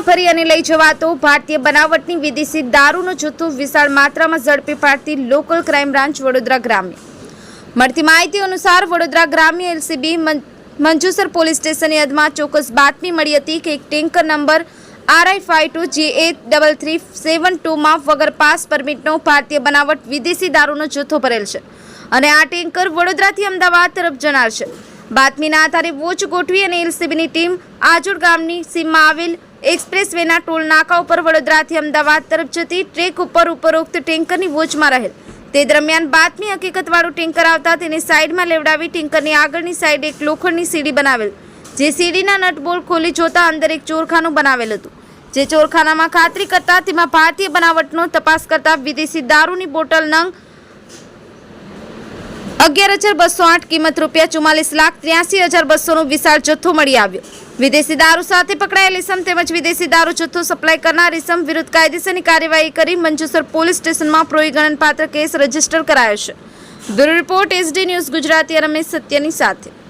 ટેન્કરમાં અને લઈ જવાતો ભારતીય બનાવટની વિદેશી દારૂનો જથ્થો વિશાળ માત્રામાં ઝડપી પાડતી લોકલ ક્રાઇમ બ્રાન્ચ વડોદરા ગ્રામ્ય. મળતી માહિતી અનુસાર વડોદરા ગ્રામ્ય એલસીબી મંજુસર પોલીસ સ્ટેશનની હદમાં ચોક્કસ બાતમી મળી હતી કે એક tanker number RI five two G eight double three seven ટુમાં વગર પાસ પરમિટનો ભારતીય બનાવટ વિદેશી દારૂનો જથ્થો ભરેલ છે. અને આ ટેન્કર વડોદરાથી અમદાવાદ તરફ જનાર છે. બાતમીના આધારે વોચ ગોઠવી અને એલસીબીની ટીમ આજોડ ગામની સીમમાં આવેલ એક્સપ્રેસ વેના ટોલ નાકા ઉપર વડોદરાથી અમદાવાદ તરફ જતી ટ્રેક ઉપર ઉપરોક્ત ટેન્કરની વોચમાં રહેલ. તે દરમિયાન બાતમી હકીકતવાળું ટેન્કર આવતા તેને સાઈડમાં લેવડાવી ટેન્કરની આગળની સાઈડ એક લોખંડની સીડી બનાવેલ, જે સીડીના નટબોલ્ટ ખોલી જોતા અંદર એક ચોરખાનું બનાવેલ હતું. જે ચોરખાનામાં ખાતરી કરતા તેમાં ભારતીય બનાવટનો તપાસ કરતા વિદેશી દારૂની બોટલ નંગ અગિયાર હજાર બસો આઠ કિંમત રૂપિયા ચુમ્માલીસ લાખ ત્ર્યાસી હજાર બસોનો વિશાળ જથ્થો મળી આવ્યો. વિદેશી દારૂ સાથે પકડાયેલ ઇસમ તેમજ વિદેશી દારૂ જથ્થો સપ્લાય કરનાર ઇસમ વિરુદ્ધ કાયદેસરની કાર્યવાહી કરી મંજુસર પોલીસ સ્ટેશનમાં પ્રોહિગણન પાત્ર કેસ રજિસ્ટર કરાયો છે. Bureau report SD news Gujarati Ramesh સત્યની સાથે.